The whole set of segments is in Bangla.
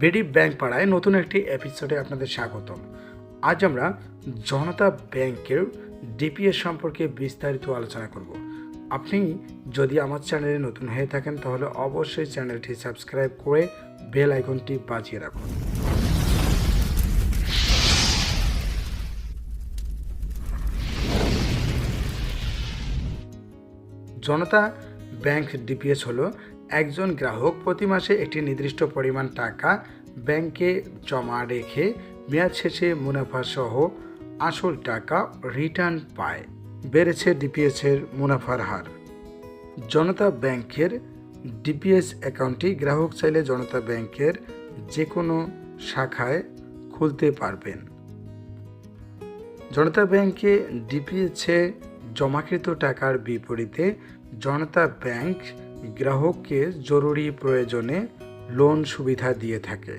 বেডি ব্যাংক পাড়ায় নতুন একটি এপিসোডে আপনাদের স্বাগতম। আজ আমরা জনতা ব্যাংকের ডিপিএস সম্পর্কে বিস্তারিত আলোচনা করব। আপনি যদি আমার চ্যানেলে নতুন হয়ে থাকেন, তাহলে অবশ্যই চ্যানেলটি সাবস্ক্রাইব করে বেল আইকনটি বাজিয়ে রাখুন। জনতা ব্যাংক ডিপিএস হলো একজন গ্রাহক প্রতি মাসে একটি নির্দিষ্ট পরিমাণ টাকা ব্যাংকে জমা রেখে মেয়াদ শেষে মুনাফা সহ আসল টাকা রিটার্ন পায়। বেড়েছে ডিপিএস এর মুনাফার হার। জনতা ব্যাংকের ডিপিএস অ্যাকাউন্টটি গ্রাহক চাইলে জনতা ব্যাংকের যে কোনো শাখায় খুলতে পারবেন। জনতা ব্যাংকে ডিপিএসে জমাকৃত টাকার বিপরীতে জনতা ব্যাংক গ্রাহককে জরুরি প্রয়োজনে লোন সুবিধা দিয়ে থাকে।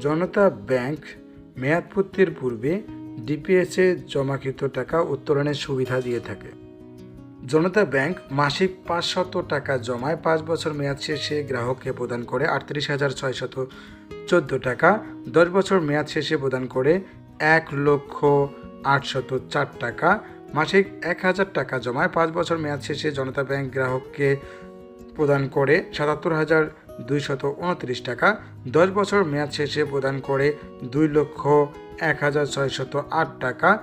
জনতা ব্যাংক মেয়াদপূর্তির পূর্বে ডিপিএসে জমাকৃত টাকা উত্তোলনের সুবিধা দিয়ে থাকে। জনতা ব্যাংক মাসিক পাঁচশত টাকা জমায় পাঁচ বছর মেয়াদ শেষে গ্রাহককে প্রদান করে আটত্রিশ হাজার ছয়শত চোদ্দ টাকা, দশ বছর মেয়াদ শেষে প্রদান করে এক লক্ষ আটশত চার টাকা মাসিক এক হাজার টাকা জমায়। পাঁচ বছর মেয়াদ শেষে জনতা ব্যাংক গ্রাহককে প্রদান করে সাতাত্তর হাজার দুইশত উনত্রিশ টাকা। দশ বছর মেয়াদ শেষে প্রদান করে দুই লক্ষ এক হাজার ছয়শত আট টাকা।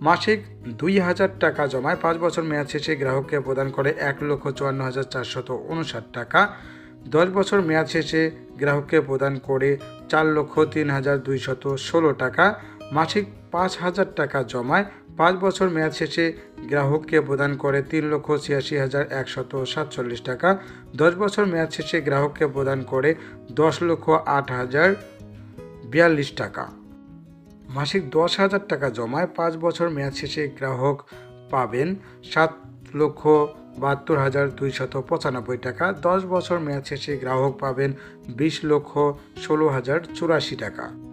মাসিক দুই হাজার টাকা জমায়। পাঁচ বছর মেয়াদ শেষে গ্রাহককে প্রদান করে এক লক্ষ চুয়ান্ন হাজার চারশত উনষাট টাকা। দশ বছর মেয়াদ শেষে গ্রাহককে প্রদান করে চার লক্ষ তিন হাজার দুইশত ষোলো টাকা। মাসিক পাঁচ হাজার টাকা জমায়। পাঁচ বছর মেয়াদ শেষে গ্রাহককে প্রদান করে তিন লক্ষ ছিয়াশি হাজার একশত সাতচল্লিশ টাকা। দশ বছর মেয়াদ শেষে গ্রাহককে প্রদান করে দশ লক্ষ আট হাজার বিয়াল্লিশ টাকা। মাসিক দশ হাজার টাকা জমায় পাঁচ বছর মেয়াদ শেষে গ্রাহক পাবেন সাত লক্ষ বাহাত্তর হাজার দুইশত পঁচানব্বই টাকা। দশ বছর মেয়াদ শেষে গ্রাহক পাবেন বিশ লক্ষ ষোলো হাজার চুরাশি টাকা।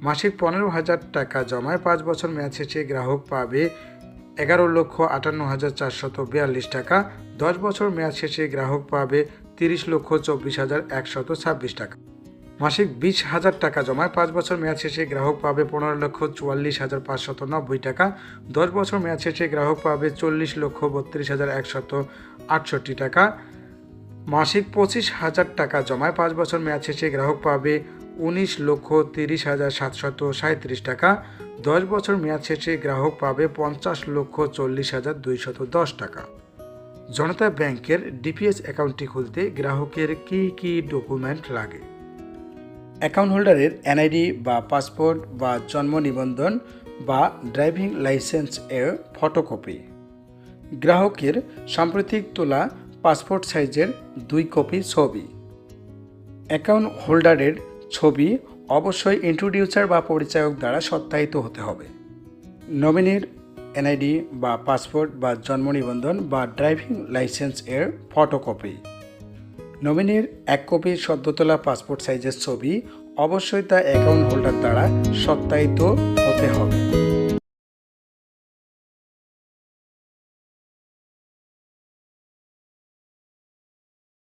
মাসিক পনেরো হাজার টাকা জমায় পাঁচ বছর মেয়াদ শেষে গ্রাহক পাবে এগারো লক্ষ আটান্ন হাজার চারশত বিয়াল্লিশ টাকা। দশ বছর মেয়াদ শেষে গ্রাহক পাবে তিরিশ লক্ষ চব্বিশ হাজার একশত ছাব্বিশ টাকা। মাসিক বিশ হাজার টাকা জমায় পাঁচ বছর মেয়াদ শেষে গ্রাহক পাবে পনেরো লক্ষ চুয়াল্লিশ হাজার পাঁচশত নব্বই টাকা। দশ বছর মেয়াদ শেষে গ্রাহক পাবে চল্লিশ লক্ষ বত্রিশ হাজার একশত আটষট্টি টাকা। মাসিক পঁচিশ হাজার টাকা জমায় পাঁচ বছর মেয়াদ শেষে গ্রাহক পাবে উনিশ লক্ষ তিরিশ হাজার সাতশত সাঁত্রিশ টাকা। দশ বছর মেয়াদ শেষে গ্রাহক পাবে পঞ্চাশ লক্ষ চল্লিশ হাজার দুইশত দশ টাকা। জনতা ব্যাংকের ডিপিএস অ্যাকাউন্টটি খুলতে গ্রাহকের কী কী ডকুমেন্ট লাগে? অ্যাকাউন্ট হোল্ডারের এনআইডি বা পাসপোর্ট বা জন্ম নিবন্ধন বা ড্রাইভিং লাইসেন্স এর ফটোকপি। গ্রাহকের সাম্প্রতিক তোলা পাসপোর্ট সাইজের দুই কপি ছবি। অ্যাকাউন্ট হোল্ডারের ছবি অবশ্যই ইন্ট্রোডিউসার বা পরিচায়ক দ্বারা সত্যায়িত হতে হবে। নমিনির এনআইডি বা পাসপোর্ট বা জন্ম নিবন্ধন বা ড্রাইভিং লাইসেন্স এর ফটোকপি নমিনির এক কপি সদ্য তোলা পাসপোর্ট সাইজের ছবি অবশ্যই তা অ্যাকাউন্ট হোল্ডার দ্বারা সত্যায়িত হতে হবে।